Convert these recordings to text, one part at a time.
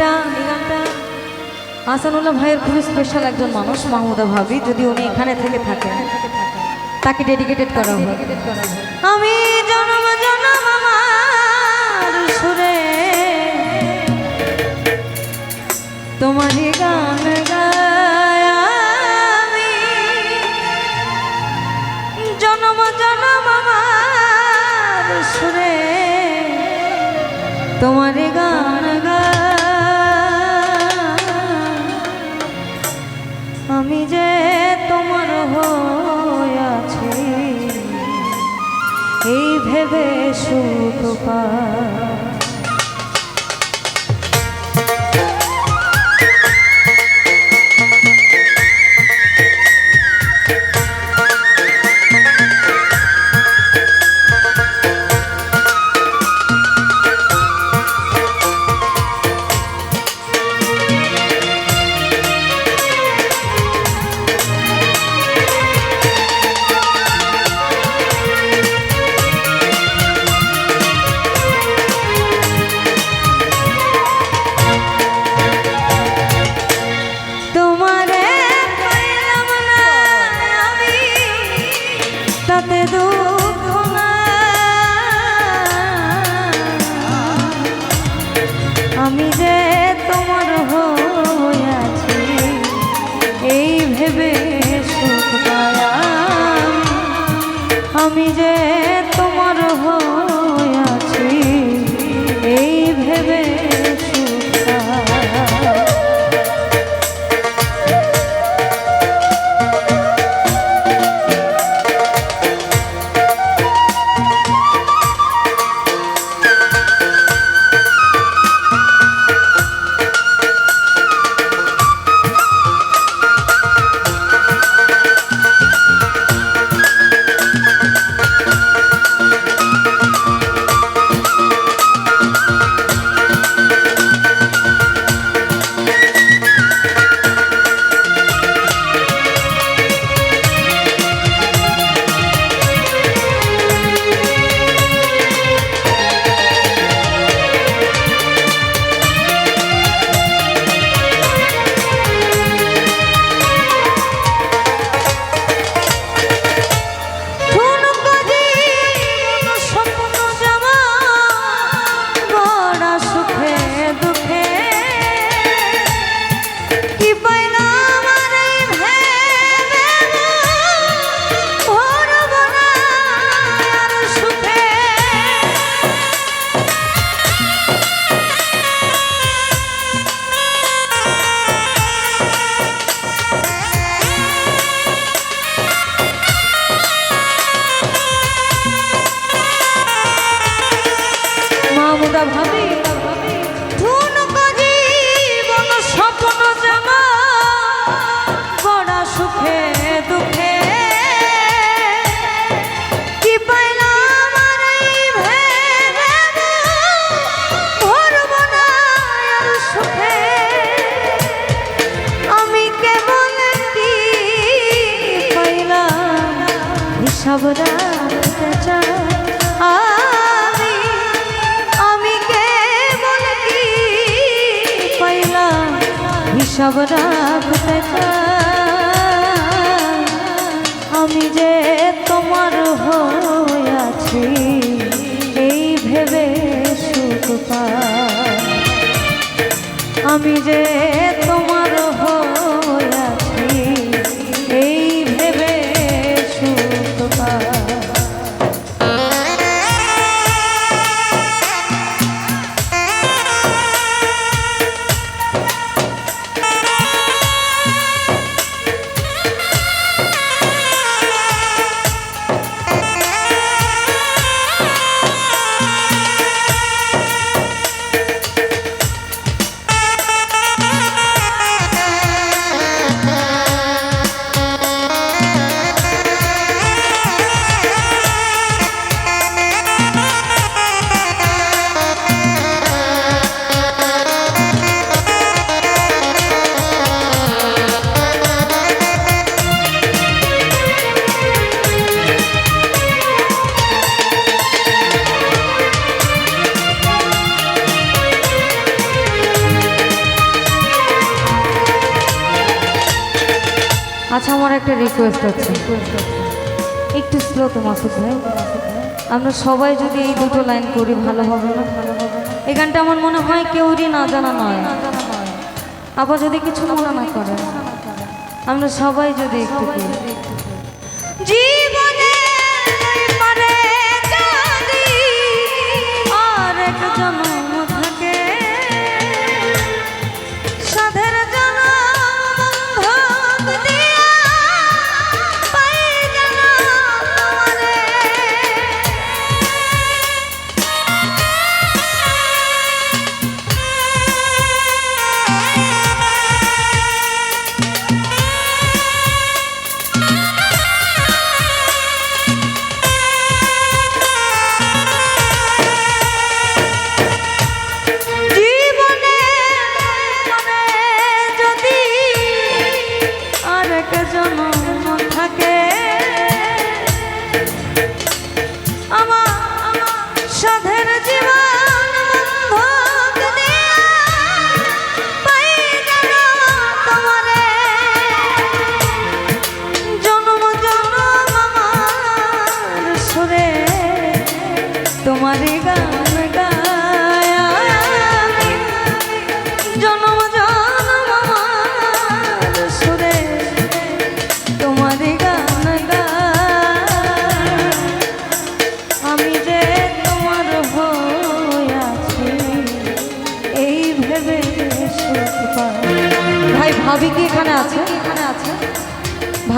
গানটা, এই আসানুল্লাহ ভাইয়ের খুবই স্পেশাল একজন মানুষ, মাহমুদা ভাবি, যদি উনি এখানে থেকে থাকেন। তাকে ডেডিকেটেড করা হয় আমি জনম জনম সুরে। তোমারই গান গায় জনম জনম সুরে। তোমারই গান গায় দেবে সুখ আমরা কোথায় আমি যে তোমার হয়ে আছি এই ভেবে সুখ আমি যে আচ্ছা আমার একটা রিকোয়েস্ট আছে। একটু স্লো তো মাসুদ ভাই। আমরা সবাই যদি এই দুটো লাইন করি, ভালো হবে না? ভালো হবে না এই গানটা আমার মনে হয় কেউরই না জানা নয়। আবার যদি কিছু মনে না করে আমরা সবাই যদি একটু করি।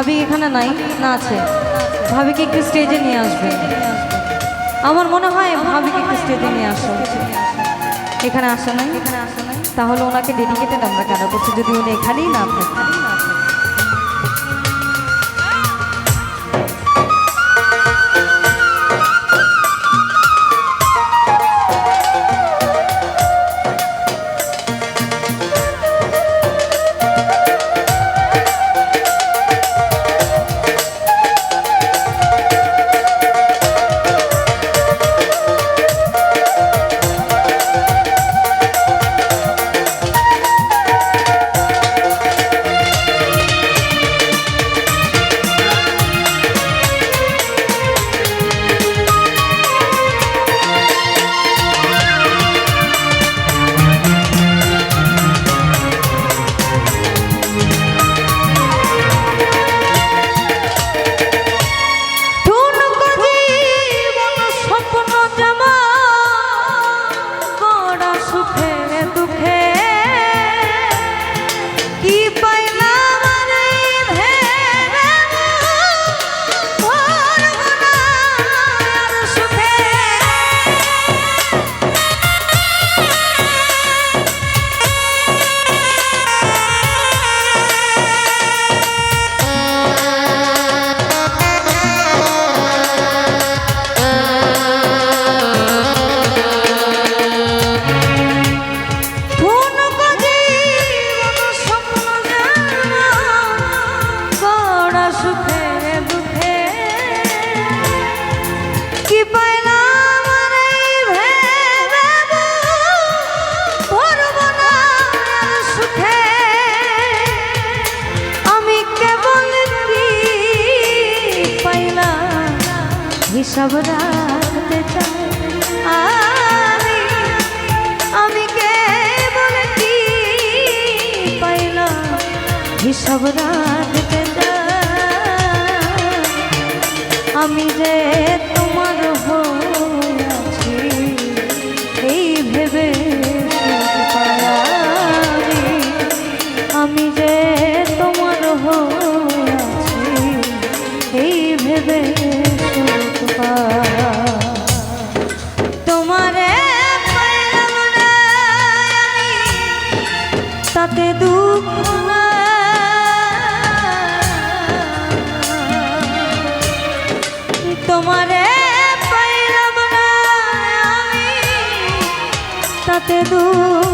ভাবি এখানে নাই, না আছে। ভাবিকে একটু স্টেজে নিয়ে আসবে। আমার মনে হয় ভাবিকে একটু স্টেজে নিয়ে আসো। এখানে আসো নাই। এখানে আসো নাই তাহলে ওনাকে ডেডিকেটেড আমরা কেন করছি? যদি উনি এখানেই না থাকে রাখতে চাই। আমি আমি কেবল কি পাইলাম। হিসাব রাখতে চাই। আমি যে তাতে দুঃখ